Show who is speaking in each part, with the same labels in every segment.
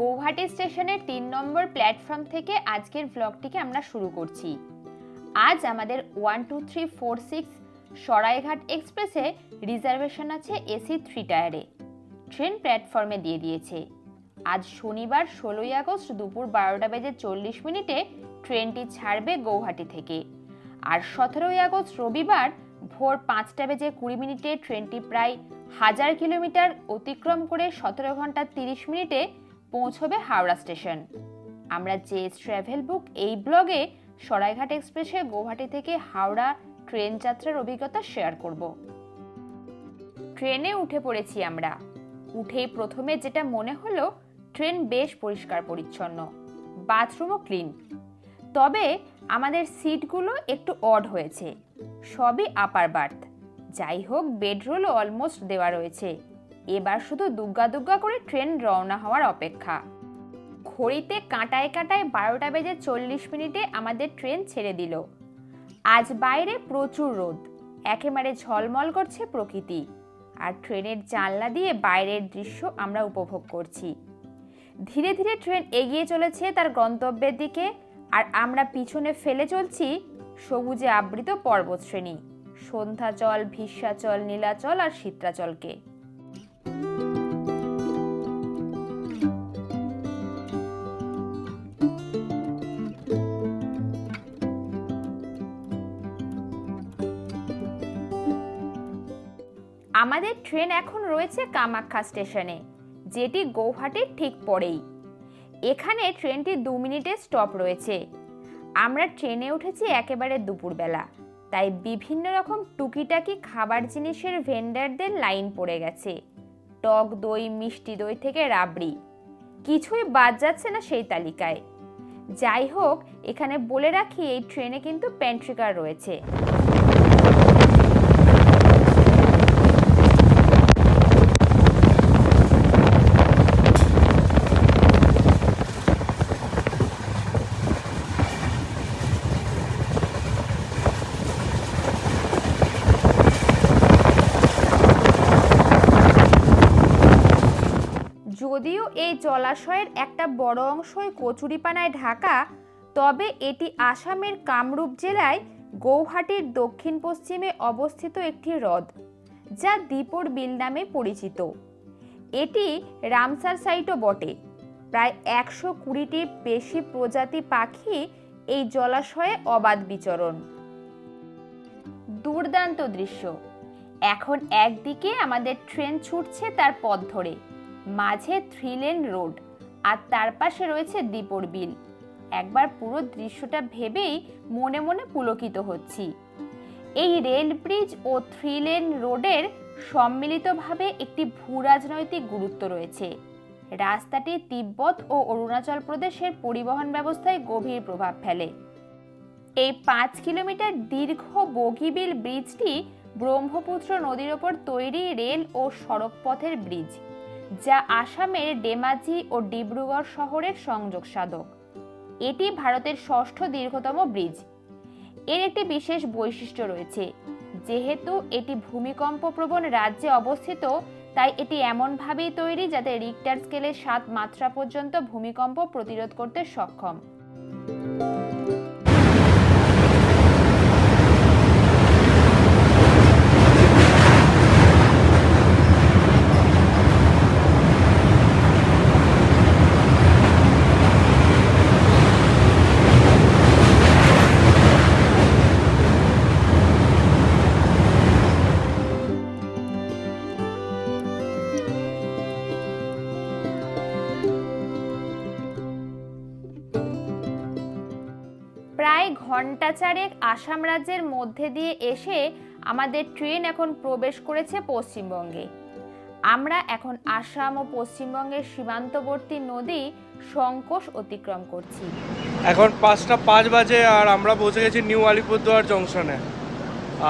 Speaker 1: গৌহাটি স্টেশনের তিন নম্বর প্ল্যাটফর্ম থেকে আজকের ব্লগটিকে আমরা শুরু করছি। আজ আমাদের one two three four six Saraighat এক্সপ্রেসে রিজার্ভেশন আছে এসি থ্রি টায়ারে ট্রেন প্ল্যাটফর্মে দিয়ে দিয়েছে। আজ শনিবার ষোলোই আগস্ট দুপুর বারোটা বেজে চল্লিশ মিনিটে ট্রেনটি ছাড়বে গৌহাটি থেকে। আর সতেরোই আগস্ট রবিবার ভোর পাঁচটা বেজে কুড়ি মিনিটে ট্রেনটি প্রায় হাজার কিলোমিটার অতিক্রম করে সতেরো ঘণ্টা তিরিশ মিনিটে পৌঁছবে হাওড়া স্টেশন। আমরা জেএস ট্রাভেল বুক এই ব্লগে সরাইঘাট এক্সপ্রেসে গৌহাটি থেকে হাওড়া ট্রেন যাত্রার অভিজ্ঞতা শেয়ার করব। ট্রেনে উঠে পড়েছি আমরা। উঠেই প্রথমে যেটা মনে হলো, ট্রেন বেশ পরিষ্কার পরিচ্ছন্ন, বাথরুমও ক্লিন। তবে আমাদের সিটগুলো একটু অড হয়েছে, সবই আপার বার্থ যাই হোক বেডরোলও অলমোস্ট দেওয়া রয়েছে। এবার শুধু দুগ্গা দুগ্গা করে ট্রেন রওনা হওয়ার অপেক্ষা। ঘড়িতে কাঁটায় কাঁটায় বারোটা বেজে চল্লিশ মিনিটে আমাদের ট্রেন ছেড়ে দিল। আজ বাইরে প্রচুর রোদ, একেবারে ঝলমল করছে প্রকৃতি, আর ট্রেনের জানলা দিয়ে বাইরের দৃশ্য আমরা উপভোগ করছি। ধীরে ধীরে ট্রেন এগিয়ে চলেছে তার গন্তব্যের দিকে, আর আমরা পিছনে ফেলে চলছি সবুজে আবৃত পর্বতশ্রেণী, সন্ধ্যাচল ভীষ্মাচল নীলাচল আর চিত্রাচলকে আমাদের ট্রেন এখন রয়েছে কামাখ্যা স্টেশনে, যেটি গৌহাটির ঠিক পরেই। এখানে ট্রেনটি দু মিনিটের স্টপ রয়েছে। আমরা ট্রেনে উঠেছি একেবারে দুপুরবেলা, তাই বিভিন্ন রকম টুকিটাকি খাবার জিনিসের ভেন্ডারদের লাইন পড়ে গেছে। টক দই, মিষ্টি দই থেকে রাবড়ি। কিছুই বাদ যাচ্ছে না সেই তালিকায়। যাই হোক, এখানে বলে রাখি, এই ট্রেনে কিন্তু প্যান্ট্রিকার রয়েছে। যদিও এই জলাশয়ের একটা বড় অংশই কচুরিপানায় ঢাকা, তবে এটি আসামের কামরূপ জেলায় গৌহাটির দক্ষিণ পশ্চিমে অবস্থিত একটি হ্রদ, যা দীপর বিল নামে পরিচিত। এটি রামসার সাইটও বটে। প্রায় একশো কুড়িটির বেশি প্রজাতি পাখি এই জলাশয়ে অবাধ বিচরণ। দুর্দান্ত দৃশ্য। এখন একদিকে আমাদের ট্রেন ছুটছে তার পথ ধরে। মাঝে থ্রি লেন রোড আর তার পাশে রয়েছে দীপর বিল। একবার পুরো দৃশ্যটা ভেবেই মনে মনে পুলকিত হচ্ছি। এই রেল ব্রিজ ও থ্রি লেন রোডের সম্মিলিতভাবে একটি ভূরাজনৈতিক গুরুত্ব রয়েছে। রাস্তাটি তিব্বত ও অরুণাচল প্রদেশের পরিবহন ব্যবস্থায় গভীর প্রভাব ফেলে। এই পাঁচ কিলোমিটার দীর্ঘ বগিবিল ব্রিজটি ব্রহ্মপুত্র নদীর ওপর তৈরি রেল ও সড়ক পথের ব্রিজ। যা আসামের ডেমাজি ও ডিব্রুগড় শহরের সংযোগ সাধক। এটি ভারতের ষষ্ঠ দীর্ঘতম ব্রিজ। এর একটি বিশেষ বৈশিষ্ট্য রয়েছে, যেহেতু এটি ভূমিকম্প প্রবণ রাজ্যে অবস্থিত, তাই এটি এমনভাবেই তৈরি যাতে রিক্টার স্কেলে সাত মাত্রা পর্যন্ত ভূমিকম্প প্রতিরোধ করতে সক্ষম। ঘণ্টা চারেক আসাম রাজ্যের মধ্যে দিয়ে এসে আমাদের ট্রেন এখন প্রবেশ করেছে পশ্চিমবঙ্গে। আমরা এখন আসাম ও পশ্চিমবঙ্গের সীমান্তবর্তী নদী সংকোষ অতিক্রম করছি।
Speaker 2: এখন পাঁচটা পাঁচ বাজে আর আমরা পৌঁছে গেছি নিউ আলিপুরদুয়ার জংশনে।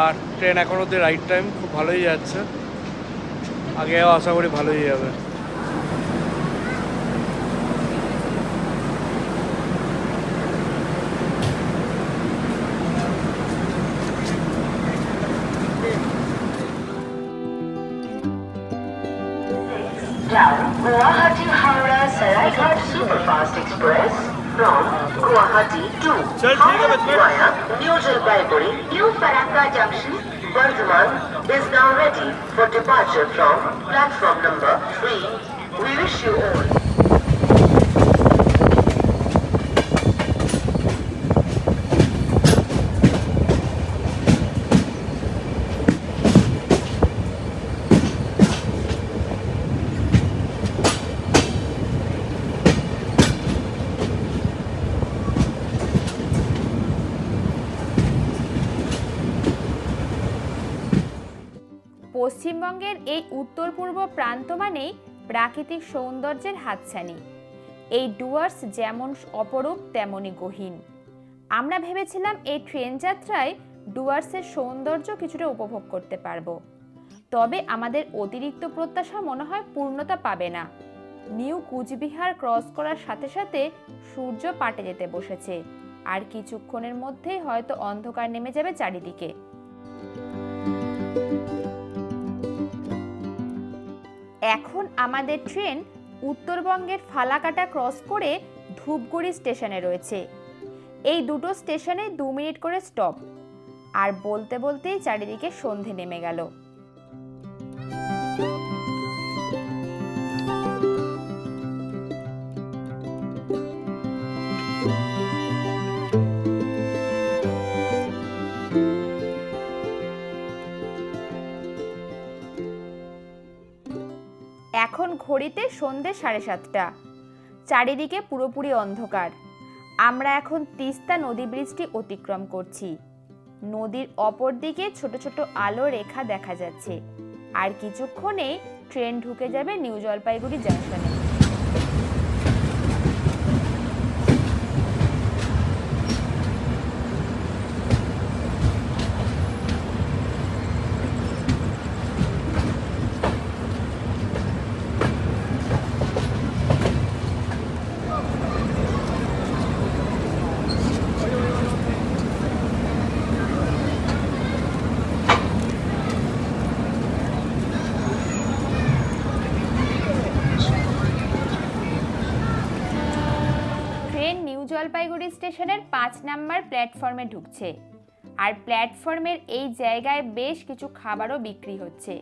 Speaker 2: আর ট্রেন এখন অব্দি রাইট টাইম খুব ভালোই যাচ্ছে। আগেও আশা করি ভালোই যাবে।
Speaker 3: Now, Guwahati Howrah Saraighat Superfast Express from Guwahati to Howrah New Jalpaiguri, New Farakka Junction, Bardhaman is now ready for departure from platform number 3. We wish you all
Speaker 1: পশ্চিমবঙ্গের এই উত্তর পূর্ব প্রান্ত মানেই প্রাকৃতিক সৌন্দর্যের হাতছানি। এই ডুয়ার্স যেমন অপরূপ তেমনই গহীন। আমরা ভেবেছিলাম এই ট্রেন যাত্রায় ডুয়ার্সের সৌন্দর্য কিছুটা উপভোগ করতে পারব। তবে আমাদের অতিরিক্ত প্রত্যাশা মনে হয় পূর্ণতা পাবে না। নিউ কুচবিহার ক্রস করার সাথে সাথে সূর্য পাটে যেতে বসেছে। আর কিছুক্ষণের মধ্যেই হয়তো অন্ধকার নেমে যাবে চারিদিকে। এখন আমাদের ট্রেন উত্তরবঙ্গের ফালাকাটা ক্রস করে ধূপগুড়ি স্টেশনে রয়েছে। এই দুটো স্টেশনে দু মিনিট করে স্টপ আর বলতে বলতেই চারিদিকে সন্ধে নেমে গেল। ঘড়িতে সন্ধে সাড়ে সাতটা। চারিদিকে পুরোপুরি অন্ধকার। আমরা এখন তিস্তা নদী ব্রিজটি অতিক্রম করছি। নদীর অপর দিকে ছোট ছোট আলো রেখা দেখা যাচ্ছে। আর কিছুক্ষণেই ট্রেন ঢুকে যাবে নিউ জলপাইগুড়ি জাংশনে ট্রেন নিউ জলপাইগুড়ি স্টেশনের পাঁচ নাম্বার প্ল্যাটফর্মে ঢুকছে। আর প্ল্যাটফর্মের এই জায়গায় বেশ কিছু খাবারও বিক্রি হচ্ছে।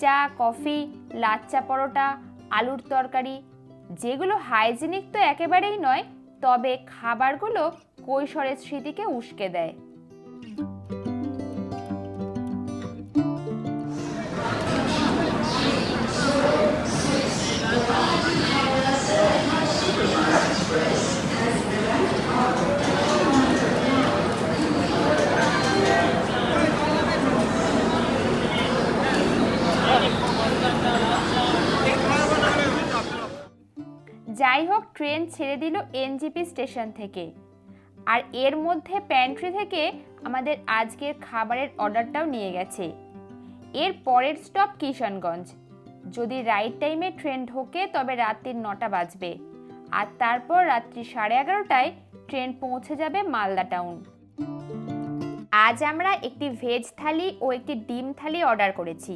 Speaker 1: চা, কফি, লাচ্চা পরোটা, আলুর তরকারি, যেগুলো হাইজিনিক তো একেবারেই নয়, তবে খাবারগুলো কৈশোরের স্মৃতিকে উস্কে দেয়। যাই হোক ট্রেন ছেড়ে দিল এনজিপি স্টেশন থেকে। আর এর মধ্যে প্যান্ট্রি থেকে আমাদের আজকের খাবারের অর্ডারটাও নিয়ে গেছে। এর পরের স্টপ কিষানগঞ্জ যদি রাইট টাইমে ট্রেন ঢোকে, তবে রাত্রির নটা বাজবে। আর তারপর রাত্রি সাড়ে এগারোটায় ট্রেন পৌঁছে যাবে মালদা টাউন আজ আমরা একটি ভেজ থালি ও একটি ডিম থালি অর্ডার করেছি।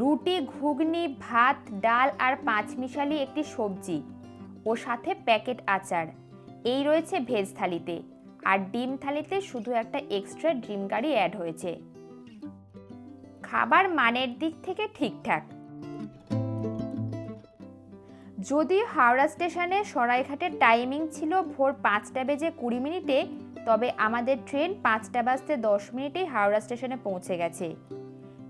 Speaker 1: রুটি, ঘুগনি, ভাত, ডাল আর পাঁচমিশালি একটি সবজি। ও সাথে প্যাকেট আচার। এই রয়েছে ভেজ থালিতে। আর ডিম থালিতে শুধু একটা এক্সট্রা ডিম কারি অ্যাড হয়েছে। খাবার মানের দিক থেকে ঠিকঠাক। যদিও হাওড়া স্টেশনে সরাইঘাটের টাইমিং ছিল ভোর পাঁচটা বেজে কুড়ি মিনিটে, তবে আমাদের ট্রেন পাঁচটা বাজতে দশ মিনিটেই হাওড়া স্টেশনে পৌঁছে গেছে।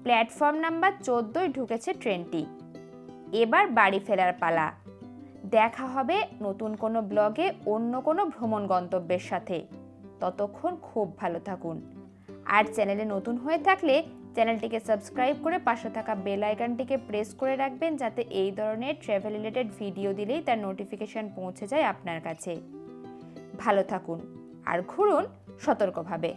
Speaker 1: প্ল্যাটফর্ম নাম্বার চোদ্দোয় ঢুকেছে ট্রেনটি। এবার বাড়ি ফেরার পালা। দেখা হবে নতুন কোনো ব্লগে অন্য কোনো ভ্রমণ গন্তব্যের সাথে। ততক্ষণ খুব ভালো থাকুন। আর চ্যানেলে নতুন হয়ে থাকলে চ্যানেলটিকে সাবস্ক্রাইব করে পাশে থাকা বেল আইকনটিকে প্রেস করে রাখবেন যাতে এই ধরনের ট্রাভেল রিলেটেড ভিডিও দিলেই তার নোটিফিকেশন পৌঁছে যায় আপনার কাছে। ভালো থাকুন। আর ঘুরুন সতর্কভাবে।